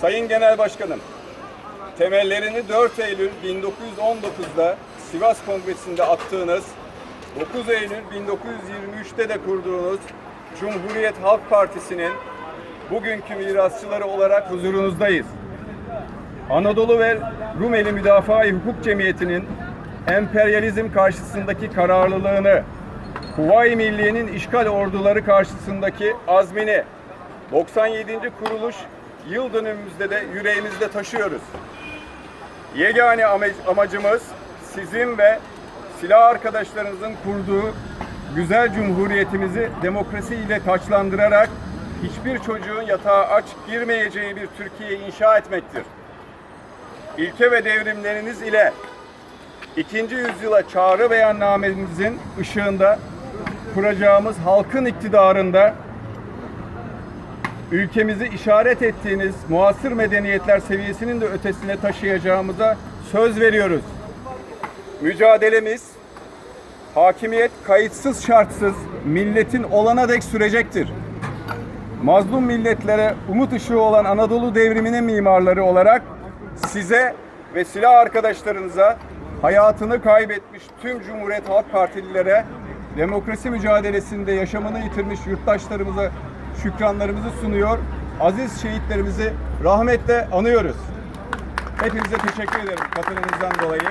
Sayın Genel Başkanım, temellerini 4 Eylül 1919'da Sivas Kongresi'nde attığınız, 9 Eylül 1923'te de kurduğunuz Cumhuriyet Halk Partisi'nin bugünkü mirasçıları olarak huzurunuzdayız. Anadolu ve Rumeli Müdafaa-i Hukuk Cemiyeti'nin emperyalizm karşısındaki kararlılığını, Kuvayi Milliye'nin işgal orduları karşısındaki azmini 97. kuruluş yıl dönümümüzde de yüreğimizde taşıyoruz. Yegane amacımız sizin ve silah arkadaşlarınızın kurduğu güzel cumhuriyetimizi demokrasi ile taçlandırarak hiçbir çocuğun yatağa aç girmeyeceği bir Türkiye inşa etmektir. İlke ve devrimleriniz ile ikinci yüzyıla çağrı beyannamemizin ışığında kuracağımız halkın iktidarında ülkemizi işaret ettiğiniz muasır medeniyetler seviyesinin de ötesine taşıyacağımıza söz veriyoruz. Mücadelemiz hakimiyet kayıtsız şartsız milletin olana dek sürecektir. Mazlum milletlere umut ışığı olan Anadolu devriminin mimarları olarak size ve silah arkadaşlarınıza hayatını kaybetmiş tüm Cumhuriyet Halk Partililere demokrasi mücadelesinde yaşamını yitirmiş yurttaşlarımıza şükranlarımızı sunuyor. Aziz şehitlerimizi rahmetle anıyoruz. Hepinize teşekkür ederim katılımınızdan dolayı.